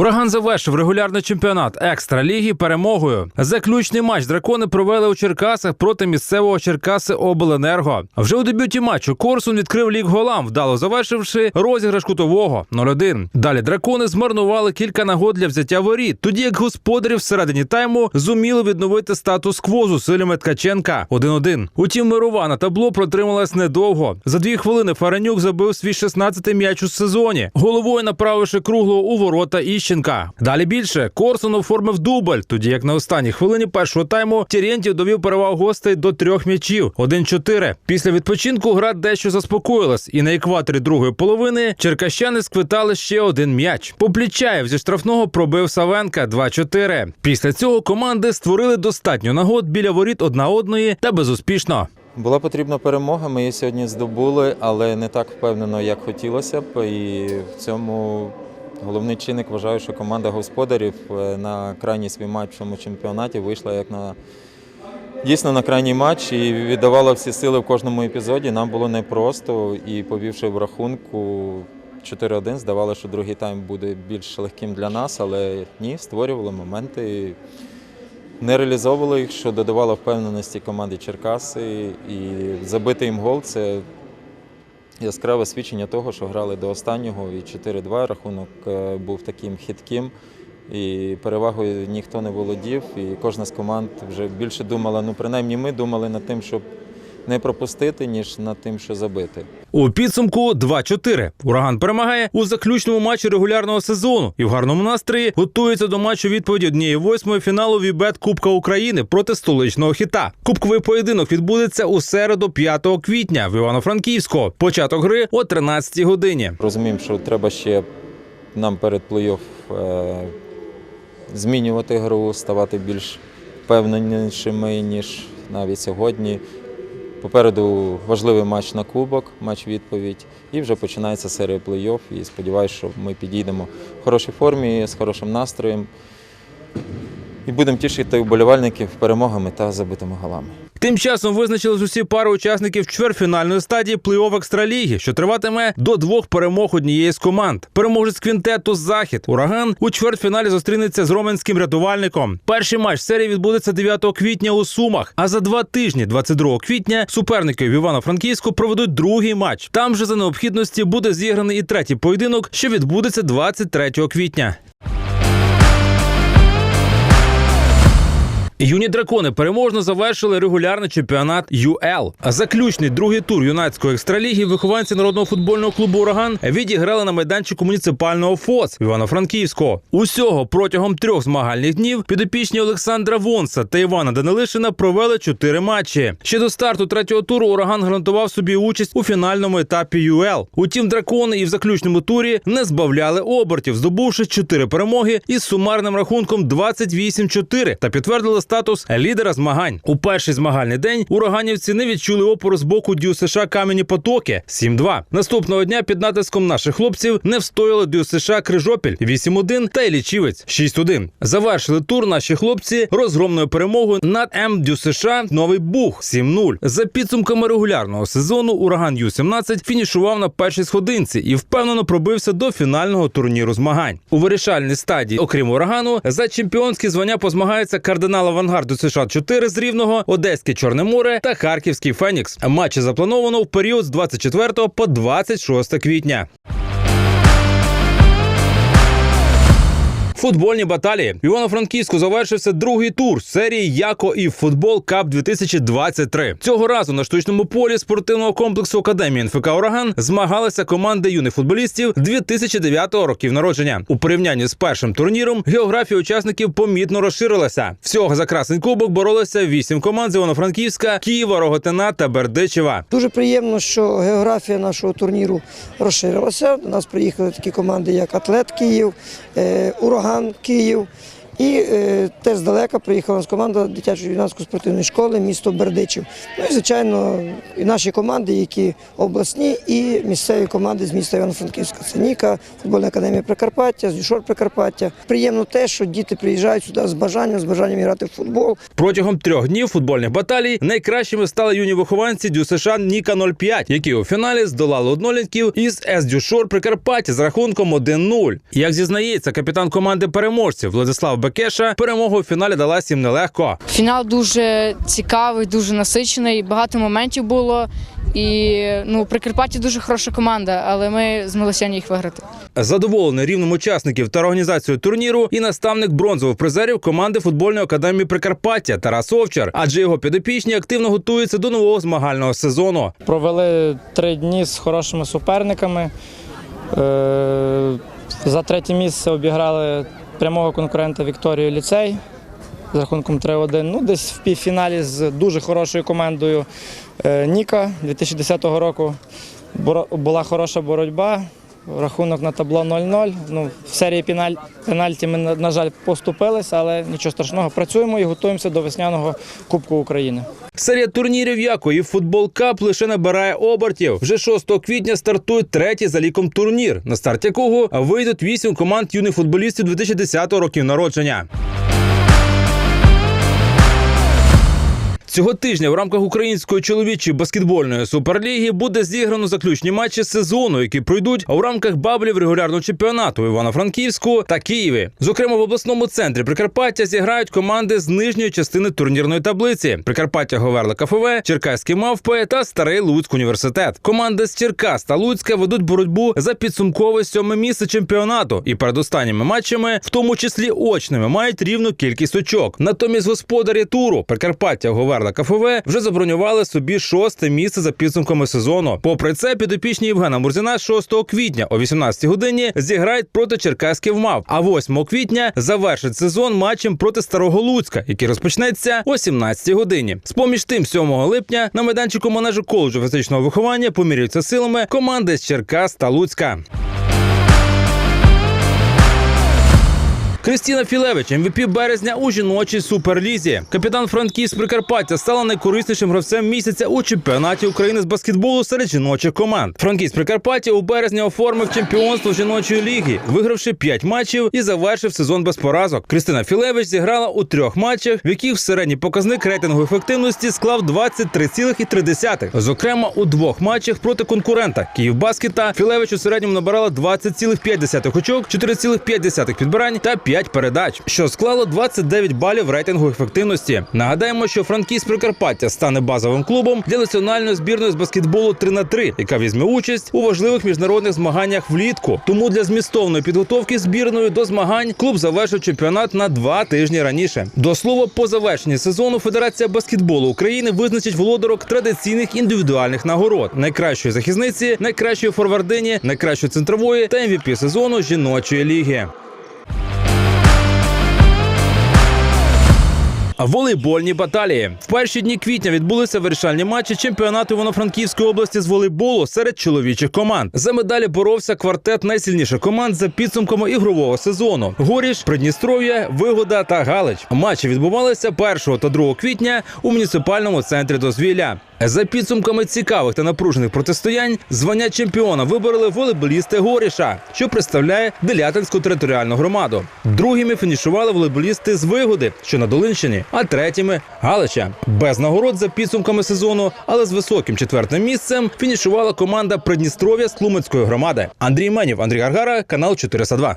Ураган завершив регулярний чемпіонат екстраліги перемогою. Заключний матч дракони провели у Черкасах проти місцевого Черкаси Обленерго. Вже у дебюті матчу Корсун відкрив лік голам, вдало завершивши розіграш кутового 0-1. Далі дракони змарнували кілька нагод для взяття воріт. Тоді як господарі всередині тайму зуміли відновити статус-кво зусиллями Ткаченка 1-1. Утім, мирова на табло протрималась недовго. За дві хвилини Фаренюк забив свій 16-й м'яч у сезоні, головою направивши круглого у ворота Іщенка. Далі більше Корсун оформив дубль, тоді як на останній хвилині першого тайму Тірєнтів довів перевагу гостей до трьох м'ячів 1-4. Після відпочинку гра дещо заспокоїлась, і на екваторі другої половини черкащани сквитали ще один м'яч. Поплічаєв зі штрафного пробив Савенка 2-4. Після цього команди створили достатньо нагод біля воріт одна одної та безуспішно. Була потрібна перемога, ми її сьогодні здобули, але не так впевнено, як хотілося б. І в цьому головний чинник вважаю, що команда господарів е, на крайній свій матч в цьому чемпіонаті вийшла як на дійсно на крайній матч і віддавала всі сили в кожному епізоді. Нам було непросто і повівши в рахунку 4-1, здавалося, що другий тайм буде більш легким для нас, але ні, створювали моменти. Не реалізовували їх, що додавало впевненості команді Черкаси. І забити їм гол це яскраве свідчення того, що грали до останнього. І 4-2 рахунок е, був таким хитким. І перевагою ніхто не володів. І кожна з команд вже більше думала, ну принаймні ми думали над тим, щоб не пропустити, ніж над тим, що забити. У підсумку 2-4. Ураган перемагає у заключному матчі регулярного сезону і в гарному настрої готується до матчу відповіді однієї восьмої фіналу Вібет Кубка України проти столичного хіта. Кубковий поєдинок відбудеться у середу 5 квітня в Івано-Франківську. Початок гри о 13 годині. Розуміємо, що треба ще нам перед плей-офф е, змінювати гру, ставати більш впевненішими, ніж навіть сьогодні. Попереду важливий матч на кубок, матч відповідь. І вже починається серія плей-офф. І сподіваюся, що ми підійдемо в хорошій формі, з хорошим настроєм. І будемо тішити вболівальників перемогами та забитими голами. Тим часом визначились усі пари учасників чвертьфінальної стадії плей-офф екстраліги, що триватиме до двох перемог однієї з команд. Переможець квінтету Захід Ураган у чвертьфіналі зустрінеться з роменським рятувальником. Перший матч серії відбудеться 9 квітня у Сумах. А за два тижні, 22 квітня, суперники в Івано-Франківську проведуть другий матч. Там же за необхідності буде зіграний і третій поєдинок, що відбудеться 23 квітня. Юні дракони переможно завершили регулярний чемпіонат ЮЛ. Заключний другий тур юнацької екстраліги вихованці народного футбольного клубу Ураган відіграли на майданчику муніципального ФОС Івано-Франківського. Усього протягом трьох змагальних днів підопічні Олександра Вонса та Івана Данилишина провели чотири матчі. Ще до старту третього туру Ураган гарантував собі участь у фінальному етапі ЮЛ. Утім, дракони і в заключному турі не збавляли обертів, здобувши чотири перемоги із сумарним рахунком 28-4 та підтвердили статус лідера змагань. У перший змагальний день ураганівці не відчули опору з боку Дю США Кам'яні Потоки 7-2. Наступного дня під натиском наших хлопців не встояли Дю США Крижопіль 8-1 та Ілічівець 6-1. Завершили тур наші хлопці розгромною перемогою над М Дю США Новий Буг 7-0. За підсумками регулярного сезону ураган Ю-17 фінішував на першій сходинці і впевнено пробився до фінального турніру змагань. У вирішальній стадії, окрім урагану, за чемпіонські звання позмагаються кардинал авангарду США 4 з Рівного, Одеське Чорне море та Харківський Фенікс. Матчі заплановано в період з 24 по 26 квітня. Футбольні баталії Івано-Франківську завершився другий тур серії Яко і Футбол Кап 2023. Цього разу на штучному полі спортивного комплексу Академії НФК Ураган змагалися команди юних футболістів 2009 років народження. У порівнянні з першим турніром географія учасників помітно розширилася. Всього за красний кубок боролися вісім команд з Івано-Франківська, Києва, Роготина та Бердичева. Дуже приємно, що географія нашого турніру розширилася. До нас приїхали такі команди, як Атлет Київ, е, Ураган Київ. І е, теж здалека приїхала з команда дитячої юнацької спортивної школи місто Бердичів. Ну і звичайно, і наші команди, які обласні, і місцеві команди з міста Івано-Франківська. Це Ніка, футбольна академія Прикарпаття, Зюшор Прикарпаття. Приємно те, що діти приїжджають сюди з бажанням, з бажанням грати в футбол. Протягом трьох днів футбольних баталій найкращими стали юні вихованці Дю США Ніка 05, які у фіналі здолали однолітків із ес Дюшор Прикарпаття з рахунком 1-0. Як зізнається капітан команди переможців Владислав Бекеша, перемога у фіналі далась їм нелегко. Фінал дуже цікавий, дуже насичений. Багато моментів було. І ну, Прикарпаття дуже хороша команда, але ми змоглися їх виграти. Задоволений рівнем учасників та організацією турніру і наставник бронзових призерів команди футбольної академії Прикарпаття Тарас Овчар, адже його підопічні активно готуються до нового змагального сезону. Провели три дні з хорошими суперниками. Е, За третє місце обіграли прямого конкурента Вікторію Ліцей з рахунком 3-1. Ну, десь в півфіналі з дуже хорошою командою е, Ніка 2010 року. Була хороша боротьба. Рахунок на табло 0-0. Ну, в серії піналь- пенальті ми, на жаль, поступилися, але нічого страшного. Працюємо і готуємося до весняного Кубку України. Серія турнірів якої футбол кап лише набирає обертів. Вже 6 квітня стартує третій за ліком турнір, на старт якого вийдуть вісім команд юних футболістів 2010 років народження. Цього тижня в рамках української чоловічої баскетбольної суперліги буде зіграно заключні матчі сезону, які пройдуть у рамках баблів регулярного чемпіонату Івано-Франківську та Києві. Зокрема, в обласному центрі Прикарпаття зіграють команди з нижньої частини турнірної таблиці: Прикарпаття Говерла КФВ, Черкаські мавпи та Старий Луцьк університет. Команди з Черкас та Луцька ведуть боротьбу за підсумкове сьоме місце чемпіонату і перед останніми матчами, в тому числі очними, мають рівну кількість очок. Натомість господарі туру Прикарпаття Говерла КФВ вже забронювали собі шосте місце за підсумками сезону. Попри це, підопічні Євгена Мурзіна 6 квітня о 18 годині зіграють проти Черкаських мав. А 8 квітня завершить сезон матчем проти Старого Луцька, який розпочнеться о 17 годині. З поміж тим, 7 липня на майданчику манежу коледжу фізичного виховання поміряються силами команди з Черкас та Луцька. Кристіна Філевич, МВП березня у жіночій суперлізі. Капітан Франківськ Прикарпаття стала найкориснішим гравцем місяця у чемпіонаті України з баскетболу серед жіночих команд. Франківськ Прикарпаття у березні оформив чемпіонство жіночої ліги, вигравши 5 матчів і завершив сезон без поразок. Кристина Філевич зіграла у трьох матчах, в яких середній показник рейтингу ефективності склав 23,3. Зокрема, у двох матчах проти конкурента Київбаскета Філевич у середньому набирала 20,5 очок, 4,5 підбирань та 5 передач, що склало 29 балів рейтингу ефективності. Нагадаємо, що Франківськ Прикарпаття стане базовим клубом для національної збірної з баскетболу 3 на 3 яка візьме участь у важливих міжнародних змаганнях влітку. Тому для змістовної підготовки збірної до змагань клуб завершив чемпіонат на два тижні раніше. До слова, по завершенні сезону Федерація баскетболу України визначить володарок традиційних індивідуальних нагород: найкращої захисниці, найкращої форвардині, найкращої центрової та МВП сезону жіночої ліги. Волейбольні баталії в перші дні квітня відбулися вирішальні матчі чемпіонату Івано-Франківської області з волейболу серед чоловічих команд. За медалі боровся квартет найсильніших команд за підсумками ігрового сезону: Горіш, Придністров'я, Вигода та Галич. Матчі відбувалися 1 та 2 квітня у муніципальному центрі дозвілля. За підсумками цікавих та напружених протистоянь, звання чемпіона вибороли волейболісти Горіша, що представляє Делятинську територіальну громаду. Другими фінішували волейболісти з Вигоди, що на Долинщині, а третіми Галича. Без нагород за підсумками сезону, але з високим четвертим місцем фінішувала команда Придністров'я з Тлумацької громади. Андрій Менів, Андрій Гаргара, канал 402.